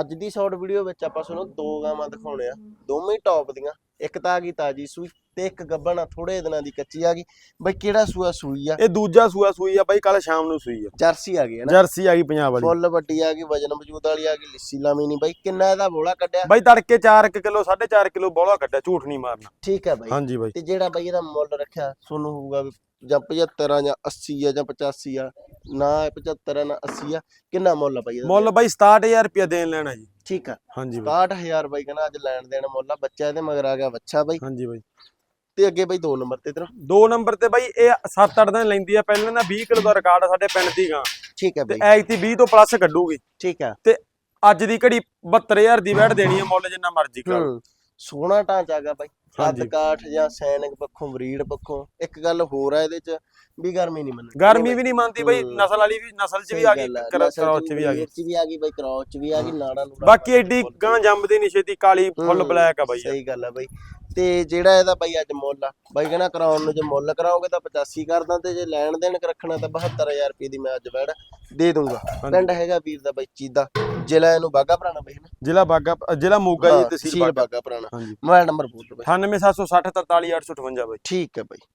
ਅੱਜ ਦੀ short video ਵਿੱਚ ਆਪਾਂ ਤੁਹਾਨੂੰ ਦੋ ਗਾਵਾਂ ਦਿਖਾਉਣੇ ਆ। ਦੋਵੇਂ ਹੀ ਟੌਪ ਦੀਆਂ। ਇੱਕ ਤਾਂ ਆ ਗਈ ਤਾਜੀ ਸੂਈ ਤੇ ਇੱਕ ਗੱਬਣ ਥੋੜੇ ਦਿਨਾਂ ਦੀ ਕੱਚੀ ਆ ਗਈ। ਬਈ ਕਿਹੜਾ ਸੂਆ ਸੂਈ ਆ? ਇਹ ਦੂਜਾ ਸੂਆ ਸੂਈ ਆ ਬਾਈ ਕੱਲ ਸ਼ਾਮ ਨੂੰ ਸੂਈ ਆ। ਜਰਸੀ ਆ ਗਈ ਹੈ ਨਾ? ਜਰਸੀ ਆ ਗਈ ਪੰਜਾਬ ਵਾਲੀ। ਫੁੱਲ ਵੱਡੀ ਆ ਗਈ ਵਜਨ ਮੌਜੂਦ ਵਾਲੀ ਆ ਗਈ ਲਿੱਸੀ ਲਾਮੀ ਨਹੀਂ। ਬਈ ਕਿੰਨਾ ਇਹਦਾ ਬੋਲਾ ਕੱਢਿਆ? ਬਾਈ ਤੜਕੇ 4 ਕਿਲੋ 4.5 ਕਿਲੋ ਬੋਲਾ ਕੱਢਿਆ ਝੂਠ ਨਹੀਂ ਮਾਰਨਾ। ਠੀਕ ਹੈ ਬਈ। ਹਾਂਜੀ ਬਾਈ। ਤੇ ਜਿਹੜਾ ਬਈ ਇਹਦਾ ਮੁੱਲ ਰੱਖਿਆ ਤੁਹਾਨੂੰ ਹੋਊਗਾ ਵੀ ਜਾਂ 75 ਆ ਜਾਂ 80 ਆ ਜਾਂ 85 ਆ ਨਾ ਇਹ 75 ਆ ਨਾ 80 ਆ ਕਿੰਨਾ ਮੁੱਲ ਆ ਬਈ ਇਹਦਾ? ਮੁੱਲ ਬਾਈ 67000 ਰੁਪਇਆ ਦੇਣ ਲੈਣਾ ਜੀ। ਠੀਕ ਆ। ਹਾਂਜੀ ਬਾਈ। 62000 ਬਾਈ ਕਹਿੰਦਾ ਅੱਜ ਲੈਣ ਦੇਣ ਮੁੱਲ ਆ ਬੱਚਾ ਇਹਦੇ ਮਗਰ ਆ ਗਿਆ ਬੱਚਾ ਬਾਈ। ਹਾਂਜੀ ਬਾਈ। ਤੇ ਅੱਗੇ ਬਾਈ ਦੋ ਨੰਬਰ ਤੇ ਤੇਰਾ? ਦੋ ਨੰਬਰ ਤੇ ਬਾਈ ਇਹ 7-8 ਦਿਨ ਲੈਂਦੀ ਆ ਪਹਿਲਾਂ ਨਾ 20 ਕਿਲੋ ਦਾ ਰਿਕਾਰਡ ਆ ਸਾਡੇ ਪਿੰਡ ਦੀ ਗਾਂ। ਠੀਕ ਹੈ ਤੇ ਬਾਈ। ਐਗਤੀ 20 ਤੋਂ ਪਲੱਸ ਕੱਢੂਗੀ। ਠੀਕ ਆ। ਅੱਜ ਦੀ ਘੜੀ 72000 ਦੀ ਵੈਟ ਦੇਣੀ ਆ ਮੁੱਲ ਜਿੰਨਾ ਮਰਜ਼ੀ ਕਰ। ਹੂੰ ਸੋਹਣਾ ਢਾਂਚਾ ਗਾ ਬਾਈ। ਹੱਦ। ਕਾਠ ਜਾਂ ਸੈਨਿਕ ਪੱਖੋਂ ਬਰੀਡ ਪੱਖੋਂ ਇੱਕ ਗੱਲ ਹੋਰ ਆ ਇਹਦੇ ਚ ਵੀ ਗਰਮੀ ਨਹੀਂ ਮੰਨਣੀ। ਗਰਮੀ ਵੀ ਨਹੀਂ ਮੰਨਦੀ ਬਾਈ ਹੂੰ। ਨਸਲ ਵਾਲੀ ਵੀ ਨਸਲ ਚ ਵੀ ਆ ਗਈ ਕਰੌਚ ਚ ਵੀ ਆ ਗਈ। ਚ ਵੀ ਆ ਗਈ ਬਾਈ ਕਰੌਚ ਚ ਵੀ ਆ ਗਈ ਨਾੜਾ ਨੂੜਾ ਬਾਕੀ ਐਡੀ ਗਾਂ ਜੰਮਦੀ ਨਹੀਂ ਛੇਤੀ ਕਾਲੀ ਫੁੱਲ ਹੂੰ, ਬਲੈਕ ਆ ਬਾਈ। ਸਹੀ ਗੱਲ ਆ ਬਾਈ। ਤੇ ਜਿਹੜਾ ਇਹਦਾ ਬਾਈ ਅੱਜ ਮੁੱਲ ਆ ਬਾਈ ਕਹਿੰਦਾ ਕਰਾਉਣ ਨੂੰ ਜੇ ਮੁੱਲ ਕਰਾਓਗੇ ਤਾਂ 85 ਕਰਦਾ ਤੇ ਜੇ ਲੈਣ ਦੇਣ ਰੱਖਣਾ ਤਾਂ 72000 ਰੁਪਏ ਦੀ ਮੈਂ ਅੱਜ ਵੜ ਦੇ ਦੂੰਗਾ। ਪਿੰਡ ਹੈਗਾ ਵੀਰ ਦਾ ਬਾਈ ਚੀਦਾ ਜ਼ਿਲ੍ਹਾ ਇਹਨੂੰ ਬਾਗਾ ਪੁਰਾਣਾ ਬਾਈ ਨਾ ਜ਼ਿਲ੍ਹਾ ਬਾਗਾ ਜ਼ਿਲ੍ਹਾ ਮੋਗਾ ਜੀ ਤਹਿਸੀਲ ਬਾਗਾ ਪੁਰਾਣਾ। ਮੋਬਾਈਲ ਨੰਬਰ ਬੋਲ ਬਾਈ। 98760 43858 ਬਾਈ। ਠੀਕ ਹੈ ਬਾਈ।